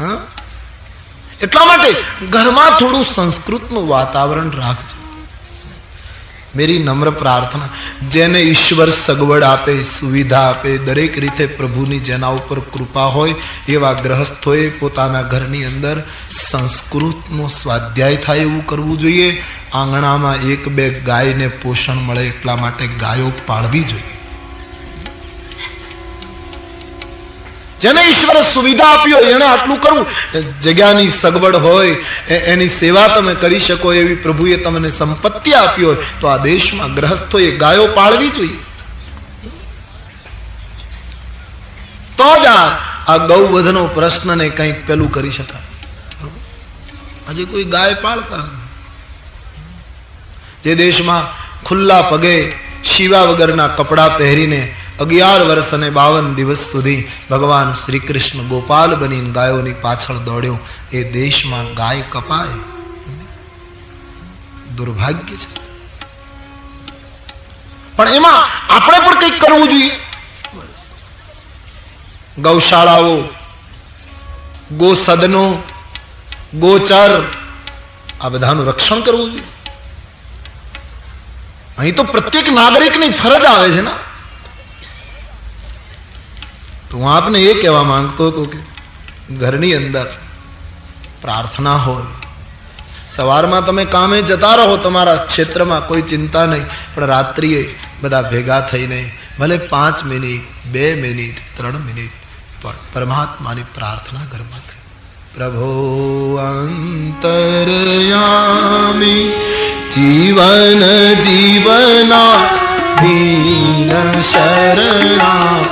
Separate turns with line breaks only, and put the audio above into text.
હા? એટલા માટે ઘરમાં થોડું સંસ્કૃતનું વાતાવરણ રાખજો. મેરી નમ્ર પ્રાર્થના, જેને ઈશ્વર સગવડ આપે, સુવિધા આપે, દરેક રીતે પ્રભુની જેના ઉપર કૃપા હોય, એવા ગ્રહસ્થોએ પોતાના ઘરની અંદર સંસ્કૃતનો સ્વાધ્યાય થાય એવું કરવું જોઈએ. આંગણામાં એક બે ગાયને પોષણ મળે એટલા માટે ગાયો પાળવી જોઈએ. જેને ઈશ્વરે સુવિધા આપી હોય એને આટલું કરવું જગ્યાની સગવડ હોય એની સેવા તમે કરી શકો એવી પ્રભુએ તમને સંપત્તિ આપી હોય, તો આ દેશમાં ગ્રહસ્થોએ ગાયો પાળવી જોઈએ. તો જ આ ગૌવધનો પ્રશ્નને કંઈક પેલું કરી શકાય. આજે કોઈ ગાય પાળતા જે દેશમાં ખુલ્લા પગે શિવા વગરના કપડાં પહેરીને અગિયાર વર્ષ અને બાવન દિવસ સુધી ભગવાન શ્રી કૃષ્ણ ગોપાલ બનીને ગાયોની પાછળ દોડ્યો. એ દેશમાં ગાય કપાય. દુર્ભાગ્ય છે. પણ એમાં આપણે પણ કંઈક કરવું જોઈએ. ગૌશાળાઓ ગો સદનો ગોચર, આ બધાનું રક્ષણ કરવું જોઈએ. અહીં તો પ્રત્યેક નાગરિકની ફરજ આવે છે ને. તો હું આપને એ કહેવા માંગતો હતો કે ઘરની અંદર પ્રાર્થના હોય. સવારમાં તમે કામે જતા રહો, તમારા ક્ષેત્રમાં કોઈ ચિંતા નહીં, પણ રાત્રિએ બધા ભેગા થઈને ભલે પાંચ મિનિટ, બે મિનિટ, ત્રણ મિનિટ પણ પરમાત્માની પ્રાર્થના ઘરમાં થઈ પ્રભો, અંતરયામી જીવન જીવના શરણા.